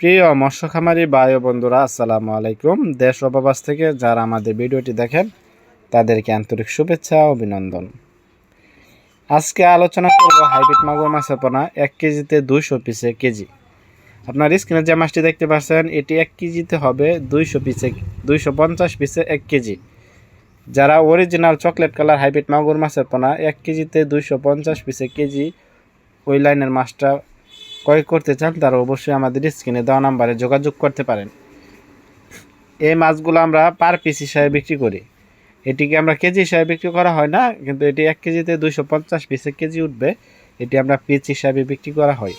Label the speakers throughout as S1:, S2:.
S1: প্রিয় মৎস্য খামারি ও বন্ধুরা, আসসালামু আলাইকুম। দেশ প্রবাস থেকে যারা আমাদের ভিডিওটি দেখেন, তাদেরকে আন্তরিক শুভেচ্ছা অভিনন্দন। আজকে আলোচনা করব হাইব্রিড মাগুর মাছের পোনা, এক কেজিতে দুইশো পিসে কেজি। আপনার স্ক্রিনে যে মাছটি দেখতে পাচ্ছেন, এটি এক কেজিতে হবে দুইশো পিসে, দুইশো পঞ্চাশ পিসে এক কেজি। যারা অরিজিনাল চকলেট কালার হাইব্রিড মাগুর মাছের পোনা, এক কেজিতে দুইশো পঞ্চাশ পিসে কেজি, ওই লাইনের মাছটা ক্রয় করতে চান, তারা অবশ্যই আমাদের স্ক্রিনে দেওয়া নাম্বারে যোগাযোগ করতে পারেন। এই মাছগুলো আমরা পার পিস হিসাবে বিক্রি করি। এটিকে আমরা কেজি হিসাবে বিক্রি করা হয় না, কিন্তু এটি এক কেজিতে দুইশো পঞ্চাশ পিসে কেজি উঠবে। এটি আমরা পিস হিসাবে বিক্রি করা হয়।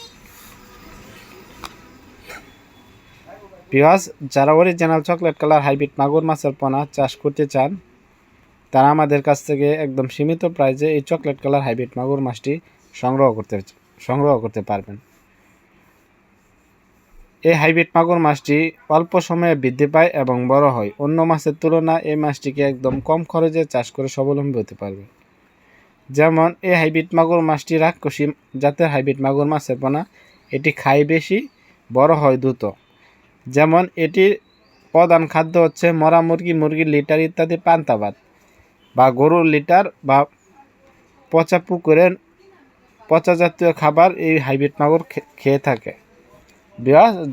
S1: পিঁয়াজ যারা অরিজিনাল চকলেট কালার হাইব্রিড মাগুর মাছের পোনা চাষ করতে চান, তারা আমাদের কাছ থেকে একদম সীমিত প্রাইজে এই চকলেট কালার হাইব্রিড মাগুর মাছটি সংগ্রহ করতে সংগ্রহ করতে পারবেন। এই হাইব্রিড মাগুর মাছটি অল্প সময়ে বৃদ্ধি পায় এবং বড় হয়। অন্য মাছের তুলনায় এই মাছটিকে একদম কম খরচে চাষ করে স্বাবলম্বী হতে পারবে। যেমন, এই হাইব্রিড মাগুর মাছটি রাক্ষসী জাতের হাইব্রিড মাগুর মাছের পোনা, এটি খায় বেশি, বড় হয় দ্রুত। যেমন, এটির প্রধান খাদ্য হচ্ছে মরা মুরগি, মুরগির লিটার ইত্যাদি পান্তাবাদ বা গরুর লিটার বা পচা পুকুরের পচা জাতীয় খাবার এই হাইব্রিড মাগুর খেয়ে থাকে।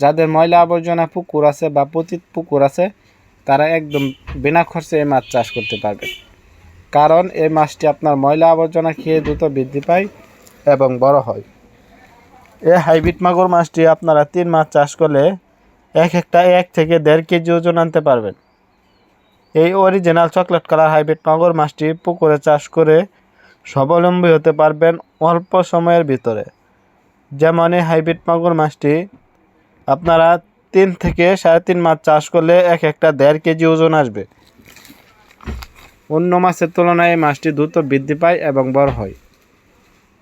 S1: যাদের ময়লা আবর্জনা পুকুর আছে বা পতিত পুকুর আছে, তারা একদম বিনা খরচে এই মাছ চাষ করতে পারবে। কারণ এই মাছটি আপনার ময়লা আবর্জনা খেয়ে দ্রুত বৃদ্ধি পায় এবং বড় হয়। এই হাইব্রিড মাগুর মাছটি আপনারা তিন মাছ চাষ করলে এক একটা এক থেকে দেড় কেজি ওজন আনতে পারবেন। এই অরিজিনাল চকলেট কালার হাইব্রিড মাগুর মাছটি পুকুরে চাষ করে স্বাবলম্বী হতে পারবেন অল্প সময়ের ভিতরে। যেমন এই হাইব্রিড মাগুর মাছটি আপনারা তিন থেকে সাড়ে তিন মাছ চাষ করলে এক একটা দেড় কেজি ওজন আসবে। অন্য মাছের তুলনায় এই মাছটি দ্রুত বৃদ্ধি পায় এবং বড় হয়।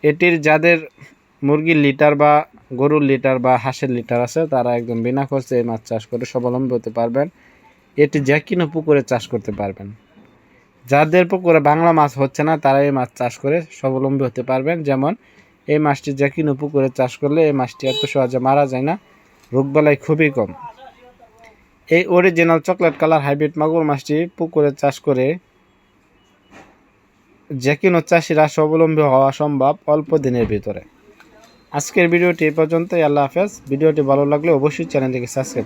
S1: এটির যাদের মুরগির লিটার বা গরুর লিটার বা হাঁসের লিটার আছে, তারা একদম বিনা খরচে এই মাছ চাষ করে স্বাবলম্বী হতে পারবেন। এটি যে কোনো পুকুরে চাষ করতে পারবেন। যাদের পুকুরে বাংলা মাছ হচ্ছে না, তারা এই মাছ চাষ করে স্বাবলম্বী হতে পারবেন। যেমন, এই মাছটি যে কোনো পুকুরে চাষ করলে এই মাছটি এত সহজে মারা যায় না। রোগবালাই খুবই কম। এই অরিজিনাল চকলেট কালার হাইব্রিড মাগুর মাছটি পুকুরে চাষ করে যে কোনো চাষিরা স্বাবলম্বী হওয়া সম্ভব অল্প দিনের ভিতরে। আজকের ভিডিওটি এ পর্যন্তই। আল্লাহ হাফেজ। ভিডিওটি ভালো লাগলে অবশ্যই চ্যানেলটিকে সাবস্ক্রাইব